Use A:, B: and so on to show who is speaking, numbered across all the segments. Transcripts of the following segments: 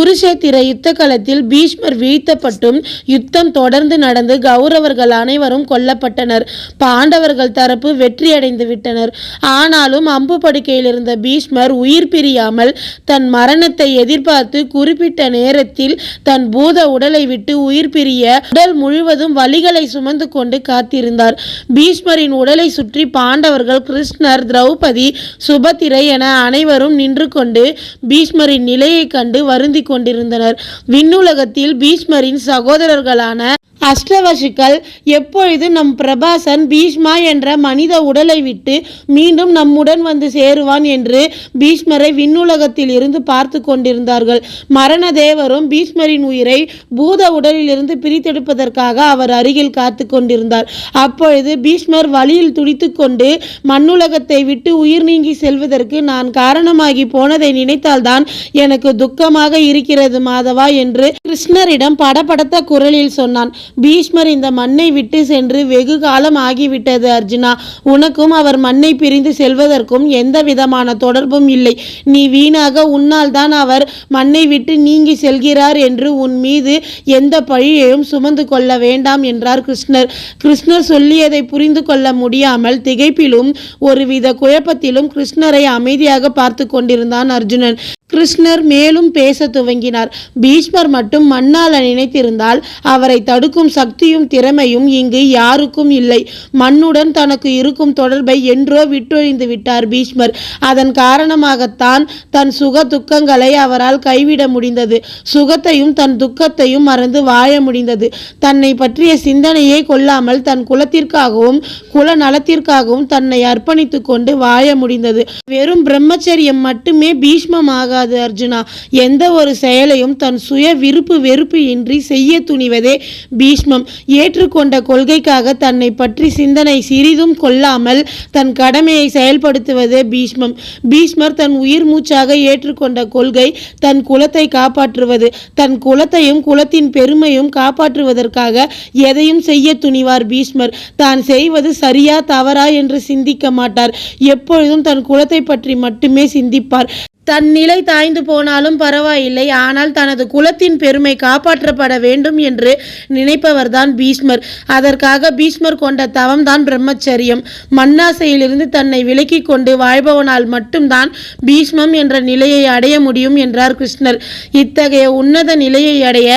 A: குருஷேத்திர யுத்த களத்தில் பீஷ்மர் வீழ்த்தப்பட்டும் யுத்தம் தொடர்ந்து நடந்து கௌரவர்கள் அனைவரும் கொல்லப்பட்டனர். பாண்டவர்கள் தரப்பு வெற்றியடைந்து விட்டனர். ஆனாலும் அம்பு படுக்கையில் இருந்த பீஷ்மர் உயிர் பிரியாமல் தன் மரணத்தை எதிர்பார்த்து குறிப்பிட்ட நேரத்தில் தன் பூத உடலை விட்டு உயிர் பிரிய உடல் முழுவதும் வலிகளை சுமந்து கொண்டு காத்திருந்தார். பீஷ்மரின் உடலை சுற்றி பாண்டவர்கள் கிருஷ்ணர் திரௌபதி சுபத்திரை என அனைவரும் நின்று கொண்டு பீஷ்மரின் நிலையை கண்டு வருந்திக் கொண்டிருந்தனர். விண்ணுலகத்தில் பீஷ்மரின் சகோதரர்களான அஷ்டவசுக்கள் எப்பொழுது நம் பிரபாசன் பீஷ்மா என்ற மனித உடலை விட்டு மீண்டும் நம்முடன் வந்து சேருவான் என்று பீஷ்மரை விண்ணுலகத்தில் இருந்து பார்த்து கொண்டிருந்தார்கள். மரண தேவரும் பீஷ்மரின் உயிரை பூத உடலிலிருந்து பிரித்தெடுப்பதற்காக அவர் அருகில் காத்து கொண்டிருந்தார். அப்பொழுது பீஷ்மர் வழியில் துடித்து கொண்டு மண்ணுலகத்தை விட்டு உயிர் நீங்கி செல்வதற்கு நான் காரணமாகி போனதை நினைத்தால்தான் எனக்கு துக்கமாக இருக்கிறது மாதவா என்று கிருஷ்ணரிடம் படபடத்த குரலில் சொன்னான். பீஷ்மர் இந்த மண்ணை விட்டு சென்று வெகு காலம் ஆகிவிட்டது அர்ஜுனா. உனக்கும் அவர் மண்ணை பிரிந்து செல்வதற்கும் எந்த விதமான தொடர்பும் இல்லை. நீ வீணாக உன்னால் தான் அவர் மண்ணை விட்டு நீங்கி செல்கிறார் என்று உன் மீது எந்த பழியையும் சுமந்து கொள்ள வேண்டாம் என்றார் கிருஷ்ணர். கிருஷ்ணர் சொல்லியதை புரிந்து கொள்ள முடியாமல் திகைப்பிலும் ஒருவித குழப்பத்திலும் கிருஷ்ணரை அமைதியாக பார்த்து கொண்டிருந்தான் அர்ஜுனன். கிருஷ்ணர் மேலும் பேச துவங்கினார். பீஷ்மர் மட்டும் மண்ணால் நினைத்திருந்தால் அவரை தடுக்கும் சக்தியும் திறமையும் இங்கு யாருக்கும் இல்லை. மண்ணுடன் தனக்கு இருக்கும் தொடர்பை என்றோ விட்டொழிந்து விட்டார் பீஷ்மர். அதன் காரணமாகத்தான் தன் சுக துக்கங்களை அவரால் கைவிட முடிந்தது. சுகத்தையும் தன் துக்கத்தையும் மறந்து வாழ முடிந்தது. தன்னை பற்றிய சிந்தனையே கொள்ளாமல் தன் குலத்திற்காகவும் குல நலத்திற்காகவும் தன்னை அர்ப்பணித்துக் கொண்டு வாழ முடிந்தது. வெறும் பிரம்மச்சரியம் மட்டுமே பீஷ்மமாக ஆகாது அர்ஜுனா. எந்த ஒரு செயலையும் தன் சுய விருப்பு வெறுப்பு இன்றி செய்ய துணிவதே பீஷ்மம். ஏற்றுக்கொண்ட கொள்கைக்காக தன்னை பற்றி சிந்தனை சிறிதும் கொள்ளாமல் தன் கடமையை செயல்படுத்துவதே பீஷ்மம். பீஷ்மர் தன் உயிர் மூச்சாக ஏற்றுக்கொண்ட கொள்கை தன் குலத்தை காப்பாற்றுவது. தன் குலத்தையும் குலத்தின் பெருமையும் காப்பாற்றுவதற்காக எதையும் செய்ய துணிவார் பீஷ்மர். தான் செய்வது சரியா தவறா என்று சிந்திக்க மாட்டார். எப்பொழுதும் தன் குலத்தை பற்றி மட்டுமே சிந்திப்பார். தன் நிலை தாய்ந்து போனாலும் பரவாயில்லை. ஆனால் தனது குலத்தின் பெருமை காப்பாற்றப்பட வேண்டும் என்று நினைப்பவர்தான் பீஷ்மர். அதற்காக பீஷ்மர் கொண்ட தவம்தான் பிரம்மச்சரியம். மண்ணாசையிலிருந்து தன்னை விலக்கி கொண்டு வாழ்பவனால் மட்டும்தான் பீஷ்மம் என்ற நிலையை அடைய முடியும் என்றார் கிருஷ்ணர். இத்தகைய உன்னத நிலையை அடைய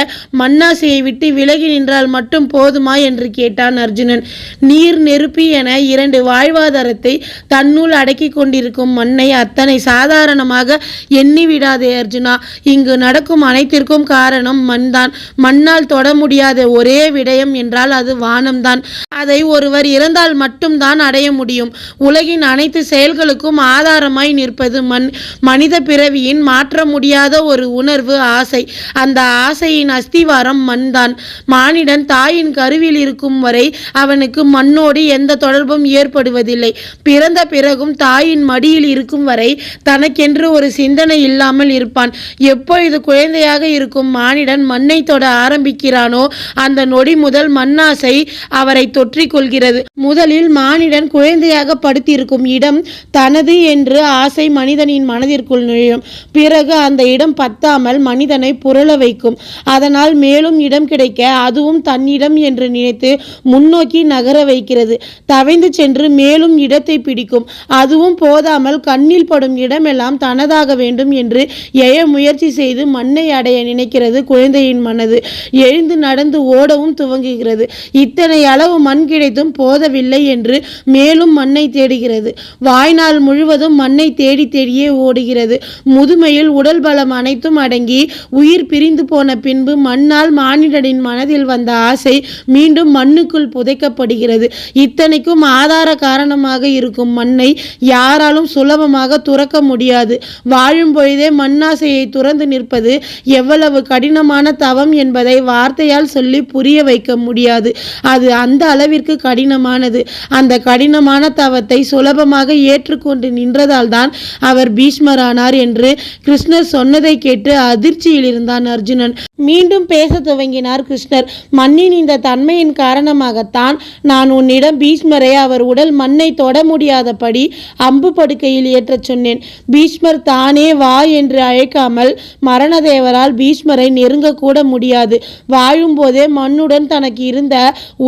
A: மண்ணாசையை விட்டு விலகி நின்றால் மட்டும் போதுமா என்று கேட்டான் அர்ஜுனன். நீர் நெருப்பி என இரண்டு வாழ்வாதாரத்தை தன்னுள் அடக்கி கொண்டிருக்கும் மண்ணை அத்தனை சாதாரணமாக எண்ணி விடாதே அர்ஜுனா. இங்கு நடக்கும் அனைத்திற்கும் காரணம் மண்தான். மண்ணால் தொட முடியாத ஒரே விடயம் என்றால் அது வானம்தான். அதை ஒருவர் இறந்தால் மட்டும்தான் அடைய முடியும். உலகின் அனைத்து செயல்களுக்கும் ஆதாரமாய் நிற்பது மண். மனித பிறவியின் மாற்ற முடியாத ஒரு உணர்வு ஆசை. அந்த ஆசையின் அஸ்திவாரம் மண்தான். மானிடன் தாயின் கருவில் இருக்கும் வரை அவனுக்கு மண்ணோடு எந்த தொடர்பும் ஏற்படுவதில்லை. பிறந்த பிறகும் தாயின் மடியில் இருக்கும் வரை தனக்கென்று ஒரு சிந்தனை இல்லாமல் இருப்பான். எப்பொழுது குழந்தையாக இருக்கும் மானிடன் மண்ணை தொட ஆரம்பிக்கிறானோ அந்த நொடி முதல் மண்ணாசை அவரை தொற்றிக் கொள்கிறது. முதலில் மானிடன் குழந்தையாக படுத்திருக்கும் இடம் தனது என்று ஆசை மனிதனின் மனதிற்குள் நுழையும். பிறகு அந்த இடம் பத்தாமல் மனிதனை புரள வைக்கும். அதனால் மேலும் இடம் கிடைக்க அதுவும் தன்னிடம் என்று நினைத்து முன்னோக்கி நகர வைக்கிறது. தவைந்து சென்று மேலும் இடத்தை பிடிக்கும். அதுவும் போதாமல் கண்ணில் படும் இடமெல்லாம் தனது தனதாக வேண்டும் என்று எய முயற்சி செய்து மண்ணை அடைய நினைக்கிறது குழந்தையின் மனது. எழுந்து நடந்து ஓடவும் துவங்குகிறது. இத்தனை அளவு மண் கிடைத்தும் போதவில்லை என்று மேலும் மண்ணை தேடுகிறது. வாய்நாள் முழுவதும் மண்ணை தேடி தேடியே ஓடுகிறது. முதுமையில் உடல் பலம் அனைத்தும் அடங்கி உயிர் பிரிந்து போன பின்பு மண்ணால் மானிடனின் மனதில் வந்த ஆசை மீண்டும் மண்ணுக்குள் புதைக்கப்படுகிறது. இத்தனைக்கும் ஆதார காரணமாக இருக்கும் மண்ணை யாராலும் சுலபமாக துறக்க முடியாது. வாழும் பொழுதே மண்ணாசையை துறந்து நிற்பது எவ்வளவு கடினமான தவம் என்பதை வார்த்தையால் சொல்லி புரிய வைக்க முடியாது. அது அந்த அளவிற்கு கடினமானது. அந்த கடினமான தவத்தை சுலபமாக ஏற்றுக்கொண்டு நின்றதால் தான் அவர் பீஷ்மரானார் என்று கிருஷ்ணர் சொன்னதை கேட்டு அதிர்ச்சியில் இருந்தான் அர்ஜுனன். மீண்டும் பேச துவங்கினார் கிருஷ்ணர். மண்ணின் இந்த தன்மையின் காரணமாகத்தான் நான் உன்னிடம் பீஷ்மரை அவர் உடல் மண்ணை தொட முடியாதபடி அம்பு படுக்கையில் ஏற்றச் சொன்னேன். பீஷ்மர் தானே வா என்று அழைக்காமல் மரணதேவரால் பீஷ்மரை நெருங்கக்கூட முடியாது. வாழும்போதே மண்ணுடன் தனக்கு இருந்த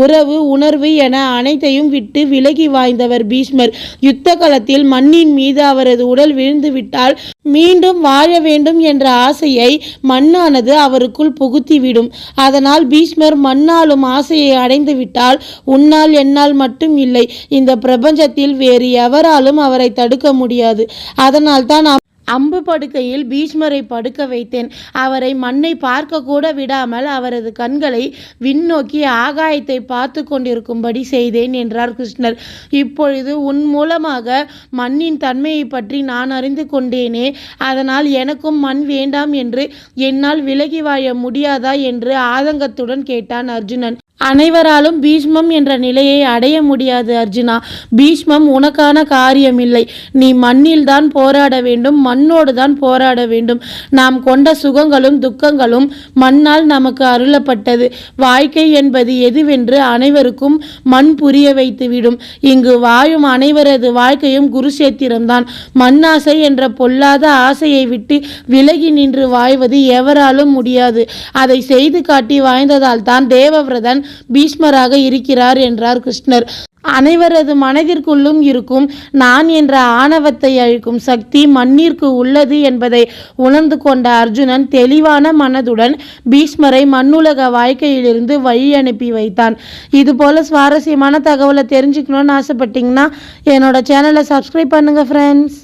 A: உறவு உணர்வு என அனைத்தையும் விட்டு விலகி வாய்ந்தவர் பீஷ்மர். யுத்த களத்தில் மண்ணின் மீது அவரது உடல் விழுந்துவிட்டால் மீண்டும் வாழ வேண்டும் என்ற ஆசையை மண்ணானது அவருக்குள் புகுத்திவிடும். அதனால் பீஷ்மர் மண்ணாலும் ஆசையை அடைந்துவிட்டால் உன்னால் என்னால் மட்டும் இல்லை. இந்த பிரபஞ்சத்தில் வேறு எவராலும் அவரை தடுக்க முடியாது. அதனால் தான் அம்பு படுக்கையில் பீஷ்மரை படுக்க வைத்தேன். அவரை மண்ணை பார்க்க கூட விடாமல் அவரது கண்களை விண்ணோக்கி ஆகாயத்தை பார்த்து கொண்டிருக்கும்படி செய்தேன் என்றார் கிருஷ்ணர். இப்பொழுது உன் மூலமாக மண்ணின் தன்மையை பற்றி நான் அறிந்து கொண்டேனே. அதனால் எனக்கும் மண் வேண்டாம் என்று என்னால் விலகி வாழ முடியாதா? என்று ஆதங்கத்துடன் கேட்டான் அர்ஜுனன். அனைவராலும் பீஷ்மம் என்ற நிலையை அடைய முடியாது அர்ஜுனா. பீஷ்மம் உனக்கான காரியமில்லை. நீ மண்ணில் தான் போராட வேண்டும் மண்ணோடு தான் போராட வேண்டும். நாம் கொண்ட சுகங்களும் துக்கங்களும் மண்ணால் நமக்கு அருளப்பட்டது. வாழ்க்கை என்பது எதுவென்று அனைவருக்கும் மண் புரிய வைத்துவிடும். இங்கு வாழும் அனைவரது வாழ்க்கையும் குருஷேத்திரம்தான் மண்ணாசை என்ற பொல்லாத ஆசையை விட்டு விலகி நின்று வாழ்வது எவராலும் முடியாது. அதை செய்து காட்டி வாய்ந்ததால் தான் தேவவிரதன் பீஷ்மராக இருக்கிறார் என்றார் கிருஷ்ணர். அனைவரது மனதிற்குள்ளும் இருக்கும் நான் என்ற ஆணவத்தை அழிக்கும் சக்தி மண்ணிற்கு உள்ளது என்பதை உணர்ந்து கொண்ட அர்ஜுனன் தெளிவான மனதுடன் பீஷ்மரை மண்ணுலக வாழ்க்கையிலிருந்து வழி அனுப்பி வைத்தான். இது போல சுவாரஸ்யமான தகவலை தெரிஞ்சுக்கணும்னு ஆசைப்பட்டீங்கன்னா என்னோட சேனலை சப்ஸ்கிரைப் பண்ணுங்க ஃப்ரெண்ட்ஸ்